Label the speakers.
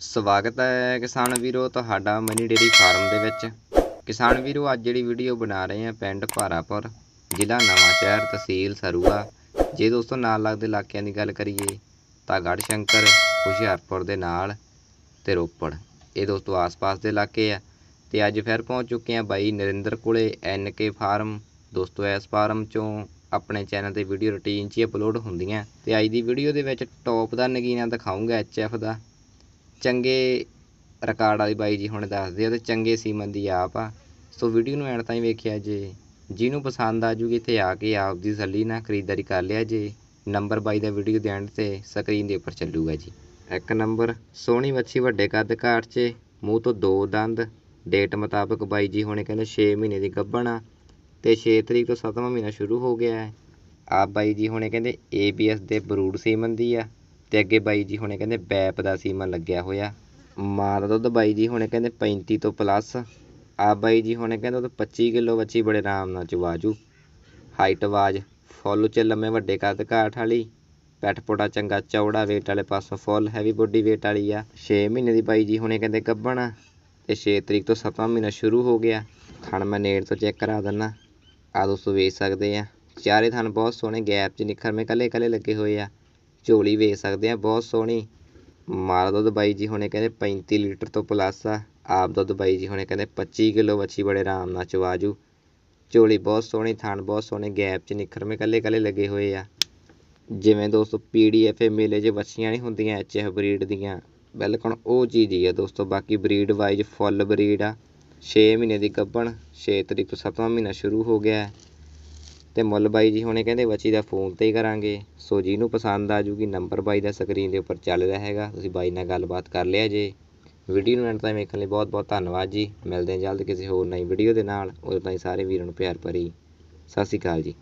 Speaker 1: ਸਵਾਗਤ ਹੈ ਕਿਸਾਨ ਵੀਰੋ ਤੁਹਾਡਾ ਮਨੀ ਡੇਰੀ ਫਾਰਮ ਦੇ ਵਿੱਚ। ਕਿਸਾਨ ਵੀਰੋ, ਅੱਜ ਜਿਹੜੀ ਵੀਡੀਓ ਬਣਾ ਰਹੇ ਆ ਪਿੰਡ ਭਾਰਾਪੁਰ, ਜ਼ਿਲ੍ਹਾ ਨਵਾਂਸ਼ਹਿਰ ਤਹਿਸੀਲ ਸਰੂਆ। ਜੇ ਦੋਸਤੋ ਨਾਲ ਲੱਗਦੇ ਇਲਾਕਿਆਂ ਦੀ ਗੱਲ ਕਰੀਏ ਤਾਂ ਗੜ੍ਹ ਸ਼ੰਕਰ ਹੁਸ਼ਿਆਰਪੁਰ ਦੇ ਨਾਲ ਤੇ ਰੋਪੜ। ਇਹ ਦੋਸਤੋ ਆਸ-ਪਾਸ ਦੇ ਇਲਾਕੇ ਆ ਤੇ ਅੱਜ ਫਿਰ ਪਹੁੰਚ ਚੁੱਕੇ ਆ ਬਾਈ ਨਰਿੰਦਰ ਕੋਲੇ ਐਨਕੇ ਫਾਰਮ। ਦੋਸਤੋ ਇਸ ਫਾਰਮ ਚੋਂ ਆਪਣੇ ਚੈਨਲ ਤੇ ਵੀਡੀਓ ਰੁਟੀਨ 'ਚ ਹੀ ਅਪਲੋਡ ਹੁੰਦੀਆਂ। ਤੇ ਅੱਜ ਦੀ ਵੀਡੀਓ ਦੇ ਵਿੱਚ ਟੌਪ ਦਾ ਨਗੀਨਾ ਦਿਖਾਉਂਗਾ ਐਚਐਫ ਦਾ। ਚੰਗੇ ਰਿਕਾਰਡ ਵਾਲੀ ਬਾਈ ਜੀ ਹੁਣ ਦੱਸਦੇ ਆ ਅਤੇ ਚੰਗੇ ਸੀਮਨ ਦੀ ਆਪ ਆ। ਸੋ ਵੀਡੀਓ ਨੂੰ ਐਂਡ ਤਾਈਂ ਵੇਖਿਆ ਜੇ, ਜਿਹਨੂੰ ਪਸੰਦ ਆ ਜੂਗੀ ਇੱਥੇ ਆ ਕੇ ਆਪ ਦੀ ਸੱਲੀ ਨਾਲ ਖਰੀਦਦਾਰੀ ਕਰ ਲਿਆ ਜੇ। ਨੰਬਰ ਬਾਈ ਦਾ ਵੀਡੀਓ ਦੇ ਐਂਡ ਤੇ ਸਕਰੀਨ ਦੇ ਉੱਪਰ ਚੱਲੂਗਾ ਜੀ। ਇੱਕ ਨੰਬਰ ਸੋਹਣੀ ਮੱਛੀ ਵੱਡੇ ਕੱਦ ਘਾਟ 'ਚ, ਮੂੰਹ ਤੋਂ ਦੋ ਦੰਦ। ਡੇਟ ਮੁਤਾਬਕ ਬਾਈ ਜੀ ਹੁਣੇ ਕਹਿੰਦੇ 6 ਮਹੀਨੇ ਦੀ ਗੱਭਣ ਆ ਤੇ 6 ਤਰੀਕ ਤੋਂ 7ਵਾਂ ਮਹੀਨਾ ਸ਼ੁਰੂ ਹੋ ਗਿਆ ਹੈ। ਆਪ ਬਾਈ ਜੀ ਹੁਣੇ ਕਹਿੰਦੇ ABS ਦੇ ਬਰੂਡ ਸੀਮਨ ਦੀ ਆ। ਤੇ ਅੱਗੇ ਬਾਈ ਜੀ ਹੁਣੇ ਕਹਿੰਦੇ ਬੈਪ ਦਾ ਸੀਮਨ ਲੱਗਿਆ ਹੋਇਆ। ਮਾਂ ਦਾ ਦੁੱਧ ਬਾਈ ਜੀ ਹੁਣੇ ਕਹਿੰਦੇ 35 ਤੋਂ ਪਲੱਸ ਆ ਬਾਈ ਜੀ ਹੁਣੇ ਕਹਿੰਦੇ ਉਹ 25 ਕਿਲੋ ਬੱਚੀ ਬੜੇ ਆਰਾਮ ਨਾਲ ਚਵਾਜੂ ਹਾਈਟ ਆਵਾਜ਼ ਫੁੱਲ ਚ ਲੰਮੇ ਵੱਡੇ ਕੱਦ ਘਾਟ ਵਾਲੀ। ਪੈਟ ਪੋੜਾ ਚੰਗਾ ਚੌੜਾ, weight ਵਾਲੇ ਪਾਸੋਂ ਫੁੱਲ ਹੈਵੀ ਬੋਡੀ weight ਵਾਲੀ ਆ। 6 ਮਹੀਨੇ ਦੀ ਬਾਈ ਜੀ ਹੁਣੇ ਕਹਿੰਦੇ ਗੱਭਣ। ਆ ਤੇ 6 ਤਰੀਕ ਤੋਂ 7ਵਾਂ ਮਹੀਨਾ ਸ਼ੁਰੂ ਹੋ ਗਿਆ। ਥਣ ਮੈਂ ਨੇੜ ਤੋਂ ਚੈੱਕ ਕਰਾ ਦਿੰਨਾ। ਆ ਦੋਸਤੋ ਵੇਚ ਸਕਦੇ ਆ। ਚਾਰੇ ਥਣ ਬਹੁਤ ਸੋਹਣੇ ਗੈਪ 'ਚ ਨਿਖਰਵੇਂ ਕੱਲੇ ਕੱਲੇ ਲੱਗੇ ਹੋਏ ਆ। ਝੋਲੀ ਵੇਚ ਸਕਦੇ ਆ ਬਹੁਤ ਸੋਹਣੀ। ਮਾਲ ਦੁੱਧ ਬਾਈ ਜੀ ਹੁਣੇ ਕਹਿੰਦੇ 35 ਲੀਟਰ ਤੋਂ ਪਲੱਸ ਆ। ਆਪ ਦੁੱਧ ਬਾਈ ਜੀ ਹੁਣੇ ਕਹਿੰਦੇ 25 ਕਿਲੋ ਵੱਛੀ ਬੜੇ ਆਰਾਮ ਨਾਲ ਚਵਾਜੂ ਝੋਲੀ ਬਹੁਤ ਸੋਹਣੀ, ਥਣ ਬਹੁਤ ਸੋਹਣੇ, ਗੈਪ 'ਚ ਨਿਖਰਵੇਂ ਕੱਲੇ ਕੱਲੇ ਲੱਗੇ ਹੋਏ ਆ। ਜਿਵੇਂ ਦੋਸਤੋ ਪੀਡੀਐਫ ਮੇਲੇ 'ਚ ਵੱਛੀਆਂ ਨਹੀਂ ਹੁੰਦੀਆਂ ਐਚਐਫ ਬਰੀਡ ਦੀਆਂ। ਬਿਲਕੁਲ ਉਹ ਚੀਜ਼ ਹੀ ਆ ਦੋਸਤੋ, ਬਾਕੀ ਬਰੀਡ ਵਾਈਜ਼ ਫੁੱਲ ਬਰੀਡ ਆ। 6 ਮਹੀਨੇ ਦੀ ਗੱਭਣ 6 ਤਰੀਕ ਤੋਂ 7ਵਾਂ ਮਹੀਨਾ ਸ਼ੁਰੂ ਹੋ ਗਿਆ। ਅਤੇ ਮੁੱਲ ਬਾਈ ਜੀ ਹੁਣੇ ਕਹਿੰਦੇ ਬੱਚੀ ਦਾ ਫੋਨ ਤੇ ਹੀ ਕਰਾਂਗੇ। ਸੋ ਜਿਹਨੂੰ ਪਸੰਦ ਆ ਜੂਗੀ, ਨੰਬਰ ਬਾਈ ਦਾ ਸਕਰੀਨ ਦੇ ਉੱਪਰ ਚੱਲ ਰਿਹਾ ਹੈਗਾ। ਤੁਸੀਂ ਬਾਈ ਨਾਲ ਗੱਲਬਾਤ ਕਰ ਲਿਆ ਜੇ। ਵੀਡੀਓ ਨੂੰ ਐਂਡ ਤਾਈਂ ਵੇਖਣ ਲਈ ਬਹੁਤ ਬਹੁਤ ਧੰਨਵਾਦ ਜੀ। ਮਿਲਦੇ ਹਾਂ ਜਲਦ ਕਿਸੇ ਹੋਰ ਨਵੀਂ ਵੀਡੀਓ ਦੇ ਨਾਲ। ਉਦੋਂ ਤਾਈਂ ਸਾਰੇ ਵੀਰਾਂ ਨੂੰ ਪਿਆਰ ਭਰੀ। ਸਤਿ ਸ਼੍ਰੀ ਅਕਾਲ ਜੀ।